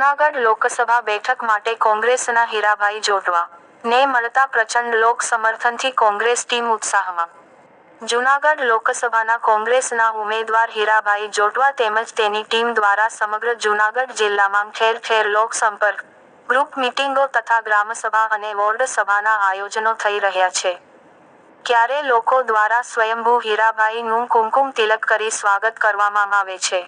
જૂનાગઢ લોકસભા બેઠક માટે કોંગ્રેસના હીરાભાઈ જોટવા. ને મળતા પ્રચંડ લોક સમર્થનથી કોંગ્રેસ ટીમ ઉત્સાહમાં. જૂનાગઢ લોકસભાના કોંગ્રેસના ઉમેદવાર હીરાભાઈ જોટવા તેમજ તેની ટીમ દ્વારા સમગ્ર જૂનાગઢ જિલ્લામાં ઠેર ઠેર લોક સંપર્ક, ગ્રુપ મિટિંગો તથા ગ્રામસભા અને વોર્ડ સભાના આયોજનો થઈ રહ્યા છે. ક્યારે લોકો દ્વારા સ્વયંભૂ હીરાભાઈનું કુમકુમ તિલક કરી સ્વાગત કરવામાં આવે છે?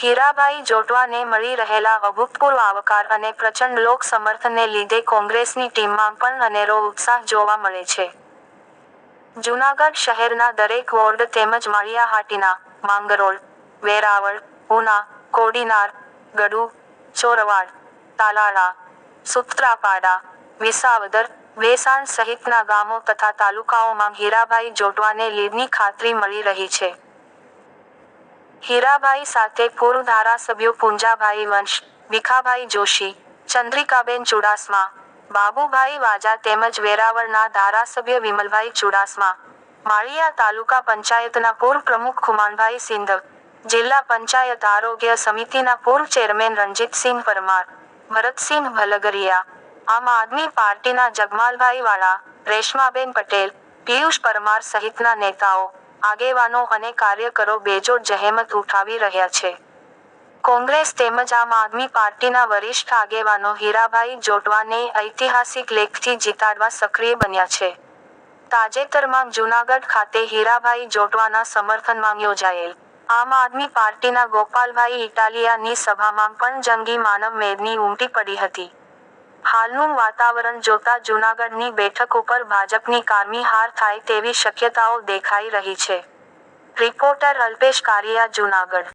હીરાભાઈ જોટવાને મળી રહેલા અભૂતપૂર્વ આવકાર અને પ્રચંડ લોક સમર્થનને લીધે કોંગ્રેસની ટીમમાં પણ અનેરો ઉત્સાહ જોવા મળે છે. જૂનાગઢ શહેરના દરેક વોર્ડ તેમજ માળિયાહાટીના માંગરોળ, વેરાવળ, ઉના, કોડીનાર, ગડુ, ચોરવાડ, તાલાળા, સુત્રાપાડા, વિસાવદર, વેસાણ સહિતના ગામો તથા તાલુકાઓમાં હીરાભાઈ જોટવાને લીડની ખાતરી મળી રહી છે. હીરાભાઈ સાથે પૂર્વ ધારાસભ્યો પુંજાભાઈ વંશ, ભીખાભાઈ જોશી, ચંદ્રિકાબેન ચુડાસમા, બાબુભાઈ વાજા તેમજ વેરાવળના ધારાસભ્ય વિમલભાઈ ચુડાસમા, માળિયા તાલુકા પંચાયતના પૂર્વ પ્રમુખ ખુમાનભાઈ સિંધવ જિલ્લા પંચાયત આરોગ્ય સમિતિના પૂર્વ ચેરમેન રણજીતસિંહ પરમાર, ભરતસિંહ ભલગરિયા, આમ આદમી પાર્ટીના જગમાલભાઈ વાળા, રેશમાબેન પટેલ, પિયુષ પરમાર સહિતના નેતાઓ. આગેવાનો અને કાર્યકરો બેજોડ જહેમત ઉઠાવી રહ્યા છે. કોંગ્રેસ તેમજ આમ આદમી પાર્ટીના વરિષ્ઠ આગેવાનો હીરાભાઈ જોટવાને ઐતિહાસિક લેખથી જીતાડવા સક્રિય બન્યા છે. તાજેતરમાં જૂનાગઢ ખાતે હીરાભાઈ જોટવાના સમર્થનમાં યોજાયેલ આમ આદમી પાર્ટીના ગોપાલભાઈ ઇટાલિયાની સભામાં પણ જંગી માનવ મેદની ઉમટી પડી હતી. હાલનું વાતાવરણ જોતા જૂનાગઢની બેઠક ઉપર ભાજપની કારમી હાર થાય તેવી શક્યતાઓ દેખાઈ રહી છે. રિપોર્ટર અલ્પેશ કારિયા, જૂનાગઢ.